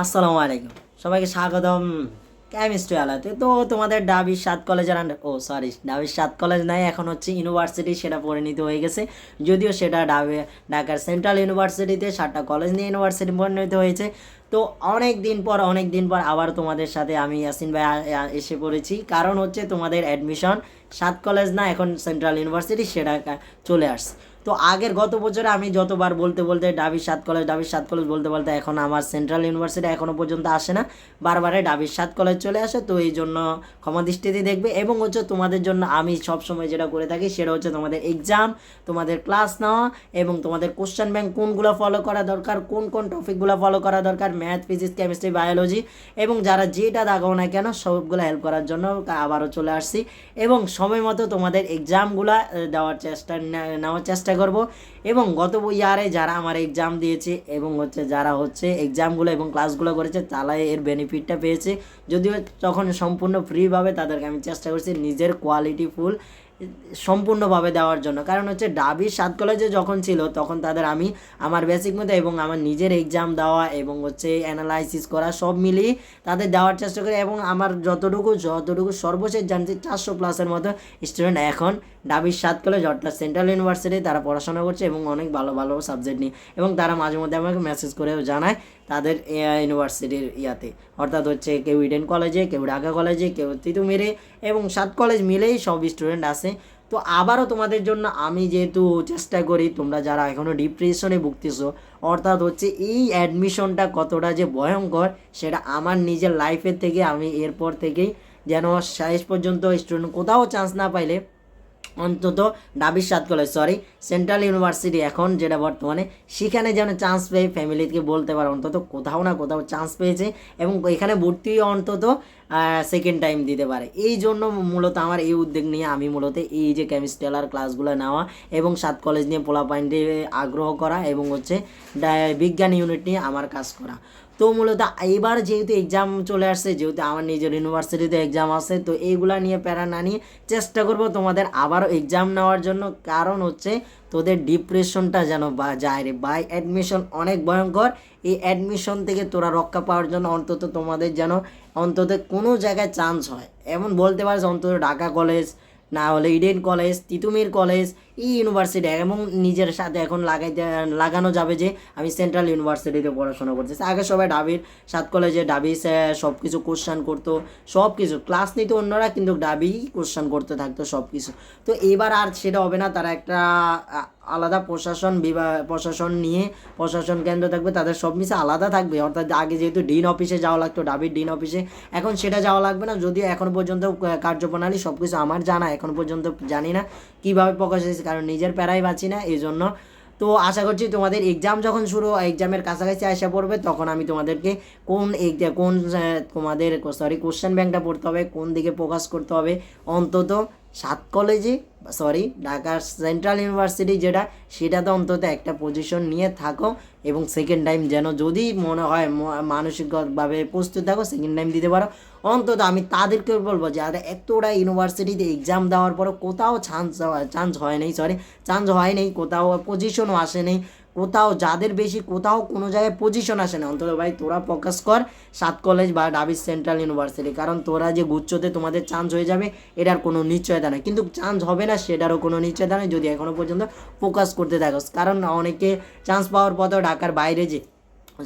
আসসালামু আলাইকুম। সবাইকে স্বাগতম কেমিস্ট্রি আলাতে। তো তোমাদের ডাবির সাত কলেজের আন্ডার ও সরি ডাবির সাত কলেজ নাই, এখন হচ্ছে ইউনিভার্সিটি সেটা পরিণত হয়ে গেছে। যদিও সেটা ডাবে ঢাকার সেন্ট্রাল ইউনিভার্সিটিতে সাতটা কলেজ নিয়ে ইউনিভার্সিটি পরিণত হয়েছে। তো অনেক দিন পর, অনেক দিন পর আবার তোমাদের সাথে আমি ইয়াসিন ভাই এসে পড়েছি। কারণ হচ্ছে তোমাদের অ্যাডমিশন সাত কলেজ না, এখন সেন্ট্রাল ইউনিভার্সিটি সেটা চলে আসছে। তো আগের গত বছরে আমি যতবার বলতে বলতে ডাবির সাত কলেজ ডাবির সাত কলেজ বলতে বলতে এখন আমার সেন্ট্রাল ইউনিভার্সিটি এখনও পর্যন্ত আসে না। বারবারে ডাবির সাত কলেজ চলে আসে, তো এই জন্য ক্ষমা দৃষ্টিতে দেখবে। এবং হচ্ছে তোমাদের জন্য আমি সব সময় যেটা করে থাকি সেটা হচ্ছে তোমাদের এক্সাম তোমাদের ক্লাস নেওয়া এবং তোমাদের কোশ্চেন ব্যাংক কোনগুলো ফলো করা দরকার, কোন কোন টপিকগুলো ফলো করা দরকার ম্যাথ ফিজিক্স কেমিস্ট্রি বায়োলজি এবং যারা যেটা দাগাও না কেন সবগুলো হেল্প করার জন্য আবারও চলে আসছি। এবং সময় মতো তোমাদের এক্সামগুলো দেওয়ার চেষ্টা নেওয়ার চেষ্টা করব এবং গত ইয়ারে যারা আমার এক্সাম দিয়েছে এবং হচ্ছে যারা হচ্ছে এক্সামগুলো এবং ক্লাসগুলো করেছে তারা এর বেনিফিটটা পেয়েছে। যদিও তখন সম্পূর্ণ ফ্রিভাবে তাদেরকে আমি চেষ্টা করছি নিজের কোয়ালিটি ফুল সম্পূর্ণভাবে দেওয়ার জন্য। কারণ হচ্ছে ডাবির সাত কলেজে যখন ছিল, তখন তাদের আমি আমার বেসিক মতো এবং আমার নিজের এক্সাম দেওয়া এবং হচ্ছে অ্যানালাইসিস করা সব মিলিয়ে তাদের দেওয়ার চেষ্টা করি এবং আমার যতটুকু যতটুকু সর্বশেষ জানছি চারশো প্লাসের মতো স্টুডেন্ট এখন ডাবির সাত কলেজ অর্থাৎ সেন্ট্রাল ইউনিভার্সিটি তারা পড়াশোনা করছে এবং অনেক ভালো ভালো সাবজেক্ট নিয়ে। এবং তারা মাঝে মধ্যে আমাকে মেসেজ করেও জানায় তাদের ইউনিভার্সিটির ইয়াতে। অর্থাৎ হচ্ছে কেউ ইডেন কলেজে কেউ ঢাকা কলেজে কেউ তিতুমিরে এবং সাত কলেজ মিলেই সব স্টুডেন্ট আছে তো আবারও তোমাদের জন্য আমি যেহেতু চেষ্টা করি, তোমরা যারা এখনও ডিপ্রেশনে ভুগতেছো, অর্থাৎ হচ্ছে এই অ্যাডমিশনটা কতটা যে ভয়ঙ্কর, সেটা আমার নিজের লাইফের থেকে আমি এরপর থেকেই যেন শেষ পর্যন্ত স্টুডেন্ট কোথাও চান্স না পাইলে অন্তত ডাবির সাত কলেজ সরি সেন্ট্রাল ইউনিভার্সিটি এখন যেটা বর্তমানে, সেখানে যেন চান্স পেয়ে ফ্যামিলিকে বলতে পারে, অন্তত কোথাও না কোথাও চান্স পেয়েছে এবং এখানে ভর্তি অন্তত সেকেন্ড টাইম দিতে পারে। এই জন্য মূলত আমার এই উদ্যোগ নিয়ে আমি মূলত এই যে কেমিস্ট্রিয়ালার ক্লাসগুলো নেওয়া এবং সাত কলেজ নিয়ে পোলা পয়েন্টে আগ্রহ করা এবং হচ্ছে বিজ্ঞান ইউনিট নিয়ে আমার কাজ করা। তো মূলত এবার যেহেতু এক্সাম চলে আসছে, যেহেতু আমার নিজের ইউনিভার্সিটিতে এক্সাম আছে, তো এইগুলা নিয়ে প্যারা না নিয়ে চেষ্টা করব তোমাদের আবারও এক্সাম নেওয়ার জন্য। কারণ হচ্ছে তোদের ডিপ্রেশনটা যেন বা যায় রে। বাই অ্যাডমিশন অনেক ভয়ঙ্কর। এই অ্যাডমিশন থেকে তোরা রক্ষা পাওয়ার জন্য অন্তত তোমাদের যেন অন্তত কোনো জায়গায় চান্স হয়। এমন বলতে পারিস, অন্তত ঢাকা কলেজ না হলে ইডেন কলেজ তিতুমির কলেজ এই ইউনিভার্সিটি এবং নিজের সাথে এখন লাগাইতে, লাগানো যাবে যে আমি সেন্ট্রাল ইউনিভার্সিটিতে পড়াশোনা করতেছি আগে সবাই ডাবির, সাত কলেজে ডাবি সব কিছু কোশ্চান করতো সব কিছু ক্লাস নিত অন্যরা, কিন্তু ডাবি কোশ্চান করতে থাকতো সব কিছু তো এবার আর সেটা হবে না, তারা একটা আলাদা প্রশাসন বিভাগ প্রশাসন নিয়ে প্রশাসন কেন্দ্র থাকবে, তাদের সব মিশে আলাদা থাকবে। অর্থাৎ আগে যেহেতু ডিন অফিসে যাওয়া লাগতো, ডাবির ডিন অফিসে এখন সেটা যাওয়া লাগবে না। যদিও এখন পর্যন্ত কার্যপ্রণালী সব কিছু আমার জানা, এখন পর্যন্ত জানি না কীভাবে প্রকাশ হয়েছে। কারণ নিজের প্যারাই বাঁচি না এই জন্য তো আশা করছি তোমাদের এক্সাম যখন শুরু এক্সামের কাছাকাছি আসা পড়বে, তখন আমি তোমাদেরকে কোন কোন তোমাদের সরি কোশ্চেন ব্যাংকটা পড়তে হবে, কোন দিকে ফোকাস করতে হবে, অন্তত সাত কলেজে সরি ঢাকা সেন্ট্রাল ইউনিভার্সিটি যেটা, সেটাতে অন্তত একটা পজিশন নিয়ে থাকো এবং সেকেন্ড টাইম যেন যদি মনে হয় মানসিকভাবে প্রস্তুত থাকো সেকেন্ড টাইম দিতে পারো। অন্তত আমি তাদেরকে বলব, যারা এতটা ইউনিভার্সিটিতে এক্সাম দেওয়ার পরও কোথাও চান্স চান্স হয় নাই সরি চান্স হয় নাই, কোথাও পজিশনও আসে নাই কোথাও, যাদের বেশি কোথাও, কোনো জায়গায় পজিশন আসে না। অন্তত ভাই, তোরা ফোকাস কর সাত কলেজ বা ডাবিস সেন্ট্রাল ইউনিভার্সিটি কারণ তোরা যে গুচ্ছতে তোমাদের চান্স হয়ে যাবে এটার কোনো নিশ্চয়তা নেই। কিন্তু চান্স হবে না, সেটারও কোনো নিশ্চয়তা নেই, যদি এখনও পর্যন্ত ফোকাস করতে থাকো কারণ অনেকে চান্স পাওয়ার পথেও ঢাকার বাইরে যে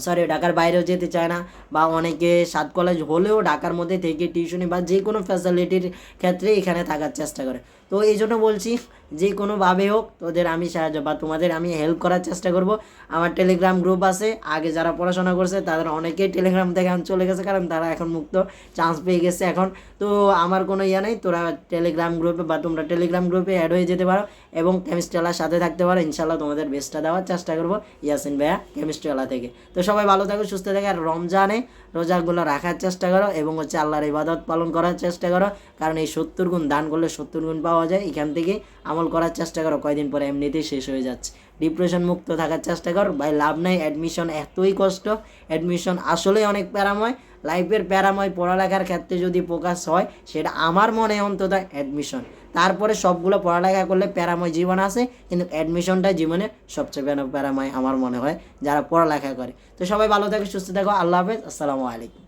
সরি ঢাকার বাইরেও যেতে চায় না, বা অনেকে সাত কলেজ হলেও ঢাকার মধ্যে থেকে টিউশনি বা যে কোনো ফ্যাসিলিটির ক্ষেত্রে এখানে থাকার চেষ্টা করে। তো এই জন্য বলছি, যে কোনোভাবে হোক, তোদের আমি সাহায্য বা তোমাদের আমি হেল্প করার চেষ্টা করব। আমার টেলিগ্রাম গ্রুপ আছে, আগে যারা পড়াশোনা করছে, তাদের অনেকেই টেলিগ্রাম থেকে এখন চলে গেছে, কারণ তারা এখন মুক্ত চান্স পেয়ে গেছে এখন। তো আমার কোনো ইয়ে নেই, তোরা টেলিগ্রাম গ্রুপে বা তোমরা টেলিগ্রাম গ্রুপে অ্যাড হয়ে যেতে পারো এবং কেমিস্ট্রিওয়ালার সাথে থাকতে পারো। ইনশাল্লাহ তোমাদের বেস্টটা দেওয়ার চেষ্টা করব ইয়াসিন ভাইয়া কেমিস্ট্রিওয়ালা থেকে। তো সবাই ভালো থাকো, সুস্থ থাকো আর রমজানে রোজাগুলো রাখার চেষ্টা করো এবং হচ্ছে আল্লাহর ইবাদত পালন করার চেষ্টা করো। কারণ এই সত্তর গুণ দান করলে সত্তর গুণ পাওয়া যায়, এখান থেকে আমল করার চেষ্টা করো, কয়দিন পরে এমনিতেই শেষ হয়ে যাচ্ছে। ডিপ্রেশন মুক্ত থাকার চেষ্টা কর, ভাই, লাভ নাই অ্যাডমিশন এতই কষ্ট। অ্যাডমিশন আসলেই অনেক প্যারাময় লাইফের প্যারাময়, পড়ালেখার ক্ষেত্রে যদি ফোকাস হয়, সেটা আমার মনে অন্তত অ্যাডমিশন তারপরে সবগুলো পড়ালেখা করলে প্যারাময় জীবন আছে, কিন্তু অ্যাডমিশনটা জীবনে সবচেয়ে প্যারাময় আমার মনে হয়, যারা পড়ালেখা করে। তো সবাই ভালো থাকে, সুস্থ থাকো, আল্লাহ হাফেজ, আসসালামু আলাইকুম।